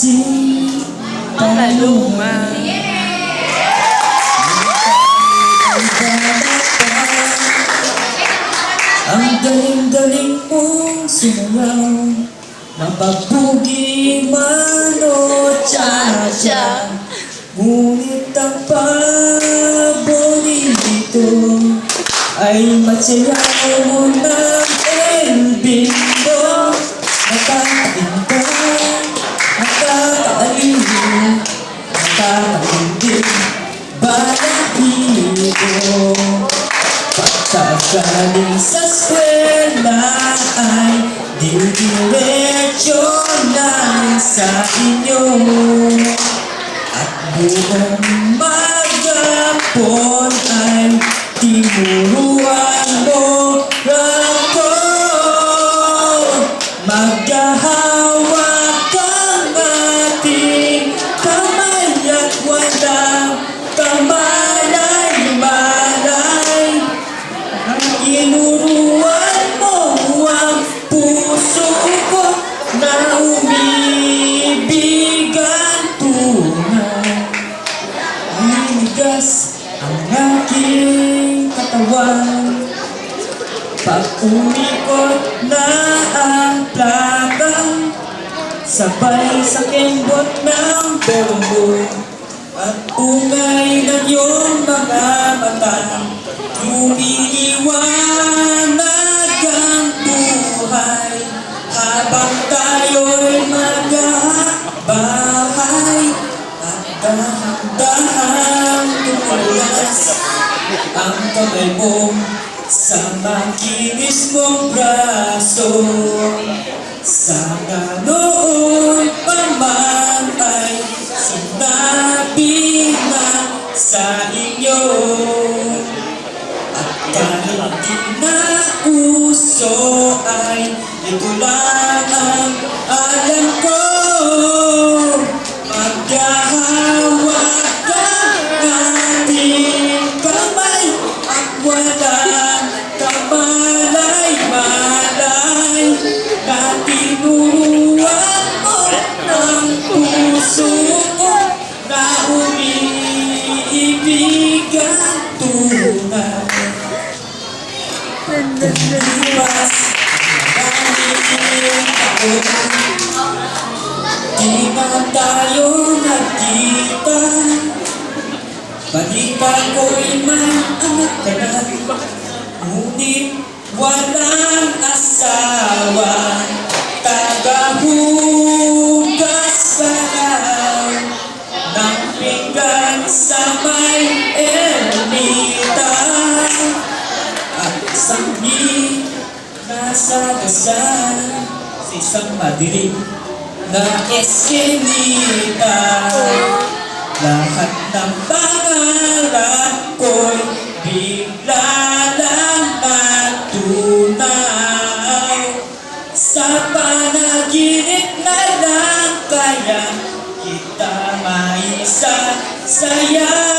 Di Paluma. Ang galing-galing mong sumayaw Mapapugi man o cha-cha Ngunit ang paborito Ay matsayaw mo ng El sa eskwela ay Didiretso lang sa inyo. At buong magapon ay Tinuruan Hinigas ang aking katawan. Pag umikot na ang plaka Sabay sa kembot ng bombo At ungay ng iyong mga mata. Umiiwanag Ang kamay mo sa makinis mong braso Sana noon pa man ay sinabi na sa inyo. At kahit di na uso ay ito lang ang tunay Tumipas maraming taon Di na tayo nagkita Balita ko'y may anak ka na Ngunit walang asawa. Tagahugas ka lang. Ng pinggan At sangi nasa dasal Sa isang madilim na eskinita Lahat ng pangarap ko'y bigla lang natunaw Sa panaginip na lang kaya kita maisasayaw